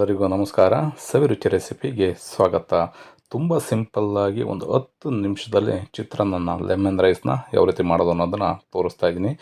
ಎಲ್ಲರಿಗೂ ನಮಸ್ಕಾರ. ಸವಿರುಚಿ ರೆಸಿಪಿಗೆ ಸ್ವಾಗತ. ತುಂಬ ಸಿಂಪಲ್ಲಾಗಿ ಒಂದು ಹತ್ತು ನಿಮಿಷದಲ್ಲಿ ಚಿತ್ರಾನ್ನ ಲೆಮನ್ ರೈಸ್ನ ಯಾವ ರೀತಿ ಮಾಡೋದು ಅನ್ನೋದನ್ನು ತೋರಿಸ್ತಾ ಇದ್ದೀನಿ.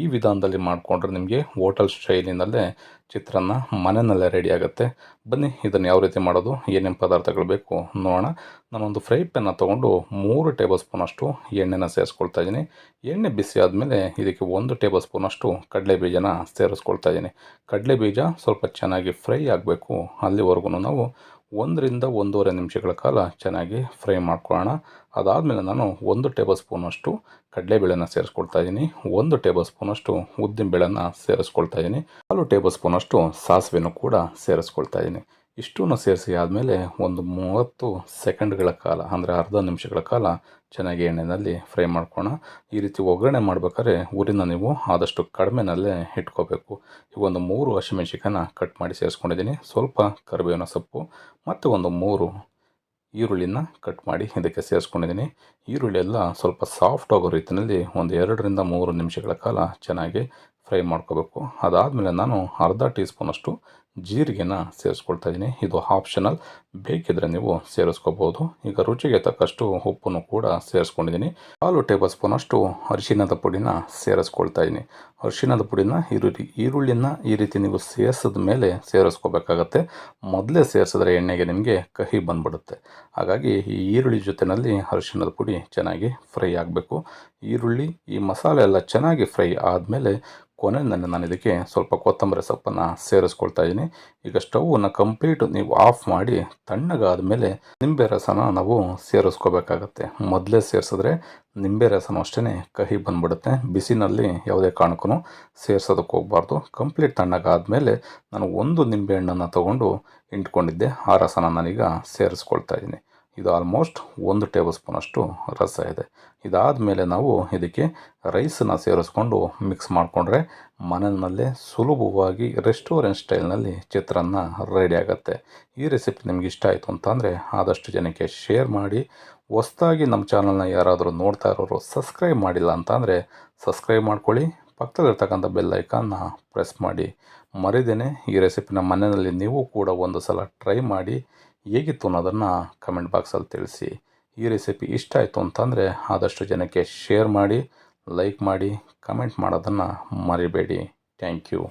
ಈ ವಿಧಾನದಲ್ಲಿ ಮಾಡಿಕೊಂಡ್ರೆ ನಿಮಗೆ ಹೋಟೆಲ್ ಸ್ಟೈಲಿನಲ್ಲೇ ಚಿತ್ರಾನ್ನ ಮನೆಯಲ್ಲೇ ರೆಡಿ ಆಗುತ್ತೆ. ಬನ್ನಿ, ಇದನ್ನು ಯಾವ ರೀತಿ ಮಾಡೋದು, ಏನೇನು ಪದಾರ್ಥಗಳು ಬೇಕು ನೋಡೋಣ. ನಾನೊಂದು ಫ್ರೈ ಪ್ಯಾನ್ನ ತೊಗೊಂಡು ಮೂರು ಟೇಬಲ್ ಸ್ಪೂನಷ್ಟು ಎಣ್ಣೆನ ಸೇರಿಸ್ಕೊಳ್ತಾ ಇದ್ದೀನಿ. ಎಣ್ಣೆ ಬಿಸಿ ಆದಮೇಲೆ ಇದಕ್ಕೆ ಒಂದು ಟೇಬಲ್ ಸ್ಪೂನಷ್ಟು ಕಡಲೆ ಬೀಜನ ಸೇರಿಸ್ಕೊಳ್ತಾ ಇದ್ದೀನಿ. ಕಡಲೆ ಬೀಜ ಸ್ವಲ್ಪ ಚೆನ್ನಾಗಿ ಫ್ರೈ ಆಗಬೇಕು ಅಲ್ಲಿವರೆಗೂ ನಾವು ಒಂದರಿಂದ ಒಂದೂವರೆ ನಿಮಿಷಗಳ ಕಾಲ ಚೆನ್ನಾಗಿ ಫ್ರೈ ಮಾಡ್ಕೊಳ್ಳೋಣ. ಅದಾದಮೇಲೆ ನಾನು ಒಂದು ಟೇಬಲ್ ಸ್ಪೂನಷ್ಟು ಕಡಲೆಬೇಳೆನ ಸೇರಿಸ್ಕೊಳ್ತಾ ಇದ್ದೀನಿ ಒಂದು ಟೇಬಲ್ ಸ್ಪೂನಷ್ಟು ಉದ್ದಿನಬೇಳೆನ ಸೇರಿಸ್ಕೊಳ್ತಾ ಇದ್ದೀನಿ ಹಾಲು ಟೇಬಲ್ ಸ್ಪೂನಷ್ಟು ಸಾಸಿವೆನೂ ಕೂಡ ಸೇರಿಸ್ಕೊಳ್ತಾ ಇದ್ದೀನಿ ಇಷ್ಟನ್ನು ಸೇರಿಸಿ ಆದಮೇಲೆ ಒಂದು ಮೂವತ್ತು ಸೆಕೆಂಡ್ಗಳ ಕಾಲ, ಅಂದರೆ ಅರ್ಧ ನಿಮಿಷಗಳ ಕಾಲ ಚೆನ್ನಾಗಿ ಎಣ್ಣೆಯಲ್ಲಿ ಫ್ರೈ ಮಾಡ್ಕೋಣ ಈ ರೀತಿ ಒಗ್ಗರಣೆ ಮಾಡ್ಬೇಕಾದ್ರೆ ಊರಿನ ನೀವು ಆದಷ್ಟು ಕಡಿಮೆನಲ್ಲೇ ಇಟ್ಕೋಬೇಕು. ಈಗ ಒಂದು ಮೂರು ಹಸಿಮೆಣ್ಸಿಕಾಯನ್ನ ಕಟ್ ಮಾಡಿ ಸೇರಿಸ್ಕೊಂಡಿದ್ದೀನಿ. ಸ್ವಲ್ಪ ಕರಿಬೇವಿನ ಸೊಪ್ಪು ಮತ್ತು ಒಂದು ಮೂರು ಈರುಳ್ಳಿನ ಕಟ್ ಮಾಡಿ ಇದಕ್ಕೆ ಸೇರಿಸ್ಕೊಂಡಿದ್ದೀನಿ. ಈರುಳ್ಳಿ ಎಲ್ಲ ಸ್ವಲ್ಪ ಸಾಫ್ಟ್ ಆಗೋ ರೀತಿಯಲ್ಲಿ ಒಂದು ಎರಡರಿಂದ ಮೂರು ನಿಮಿಷಗಳ ಕಾಲ ಚೆನ್ನಾಗಿ ಫ್ರೈ ಮಾಡ್ಕೋಬೇಕು. ಅದಾದಮೇಲೆ ನಾನು ಅರ್ಧ ಟೀ ಸ್ಪೂನಷ್ಟು ಜೀರಿಗೆನ ಸೇರಿಸ್ಕೊಳ್ತಾ ಇದ್ದೀನಿ ಇದು ಆಪ್ಷನಲ್. ಬೇಕಿದ್ರೆ ನೀವು ಸೇರಿಸ್ಕೋಬೋದು. ಈಗ ರುಚಿಗೆ ತಕ್ಕಷ್ಟು ಉಪ್ಪನ್ನು ಕೂಡ ಸೇರಿಸ್ಕೊಂಡಿದ್ದೀನಿ ಕಾಲು ಟೇಬಲ್ ಸ್ಪೂನಷ್ಟು ಅರಿಶಿನದ ಪುಡಿನ ಸೇರಿಸ್ಕೊಳ್ತಾ ಇದ್ದೀನಿ ಅರಿಶಿನದ ಪುಡಿನ ಈರುಳ್ಳಿ, ಈರುಳ್ಳಿನ ಈ ರೀತಿ ನೀವು ಸೇರಿಸಿದ ಮೇಲೆ ಸೇರಿಸ್ಕೋಬೇಕಾಗತ್ತೆ. ಮೊದಲೇ ಸೇರಿಸಿದ್ರೆ ಎಣ್ಣೆಗೆ ನಿಮಗೆ ಕಹಿ ಬಂದ್ಬಿಡುತ್ತೆ. ಹಾಗಾಗಿ ಈ ಈರುಳ್ಳಿ ಜೊತೆಯಲ್ಲಿ ಅರಿಶಿನದ ಪುಡಿ ಚೆನ್ನಾಗಿ ಫ್ರೈ ಆಗಬೇಕು. ಈರುಳ್ಳಿ, ಈ ಮಸಾಲೆ ಎಲ್ಲ ಚೆನ್ನಾಗಿ ಫ್ರೈ ಆದಮೇಲೆ ಕೊನೆಯಲ್ಲಿ ನಾನು ಇದಕ್ಕೆ ಸ್ವಲ್ಪ ಕೊತ್ತಂಬರಿ ಸೊಪ್ಪನ್ನು ಸೇರಿಸ್ಕೊಳ್ತಾ ಇದ್ದೀನಿ. ಈಗ ಸ್ಟವನ್ನು ಕಂಪ್ಲೀಟ್ ನೀವು ಆಫ್ ಮಾಡಿ ತಣ್ಣಗಾದ ಮೇಲೆ ನಿಂಬೆ ರಸನ ನಾವು ಸೇರಿಸ್ಕೋಬೇಕಾಗತ್ತೆ. ಮೊದಲೇ ಸೇರಿಸಿದ್ರೆ ನಿಂಬೆ ರಸನೂ ಅಷ್ಟೇ ಕಹಿ ಬಂದ್ಬಿಡುತ್ತೆ. ಬಿಸಿನಲ್ಲಿ ಯಾವುದೇ ಕಾರಣಕ್ಕೂ ಸೇರಿಸೋದಕ್ಕೆ ಹೋಗಬಾರ್ದು. ಕಂಪ್ಲೀಟ್ ತಣ್ಣಗಾದ ನಾನು ಒಂದು ನಿಂಬೆಹಣ್ಣನ್ನು ತೊಗೊಂಡು ಇಂಟ್ಕೊಂಡಿದ್ದೆ ಆ ರಸನ ನಾನೀಗ ಸೇರಿಸ್ಕೊಳ್ತಾ ಇದ್ದೀನಿ. ಇದು ಆಲ್ಮೋಸ್ಟ್ ಒಂದು ಟೇಬಲ್ ಸ್ಪೂನಷ್ಟು ರಸ ಇದೆ. ಇದಾದ ಮೇಲೆ ನಾವು ಇದಕ್ಕೆ ರೈಸನ್ನು ಸೇರಿಸ್ಕೊಂಡು ಮಿಕ್ಸ್ ಮಾಡಿಕೊಂಡ್ರೆ ಮನೆಯಲ್ಲೇ ಸುಲಭವಾಗಿ ರೆಸ್ಟೋರೆಂಟ್ ಸ್ಟೈಲ್ನಲ್ಲಿ ಚಿತ್ರಾನ್ನ ರೆಡಿ ಆಗುತ್ತೆ. ಈ ರೆಸಿಪಿ ನಿಮ್ಗೆ ಇಷ್ಟ ಆಯಿತು ಅಂತಂದರೆ ಆದಷ್ಟು ಜನಕ್ಕೆ ಶೇರ್ ಮಾಡಿ. ಹೊಸ್ದಾಗಿ ನಮ್ಮ ಚಾನಲ್ನ ಯಾರಾದರೂ ನೋಡ್ತಾ ಇರೋರು ಸಬ್ಸ್ಕ್ರೈಬ್ ಮಾಡಿಲ್ಲ ಅಂತಂದರೆ ಸಬ್ಸ್ಕ್ರೈಬ್ ಮಾಡ್ಕೊಳ್ಳಿ. ಪಕ್ಕದಲ್ಲಿರ್ತಕ್ಕಂಥ ಬೆಲ್ ಐಕಾನ್ನ ಪ್ರೆಸ್ ಮಾಡಿ. ಮರಿದೇನೆ ಈ ರೆಸಿಪಿನ ಮನೆಯಲ್ಲಿ ನೀವು ಕೂಡ ಒಂದು ಸಲ ಟ್ರೈ ಮಾಡಿ. ಹೇಗಿತ್ತು ಅನ್ನೋದನ್ನು ಕಮೆಂಟ್ ಬಾಕ್ಸಲ್ಲಿ ತಿಳಿಸಿ. ಈ ರೆಸಿಪಿ ಇಷ್ಟ ಆಯಿತು ಅಂತಂದರೆ ಆದಷ್ಟು ಜನಕ್ಕೆ ಶೇರ್ ಮಾಡಿ, ಲೈಕ್ ಮಾಡಿ, ಕಮೆಂಟ್ ಮಾಡೋದನ್ನು ಮರಿಬೇಡಿ. Thank you.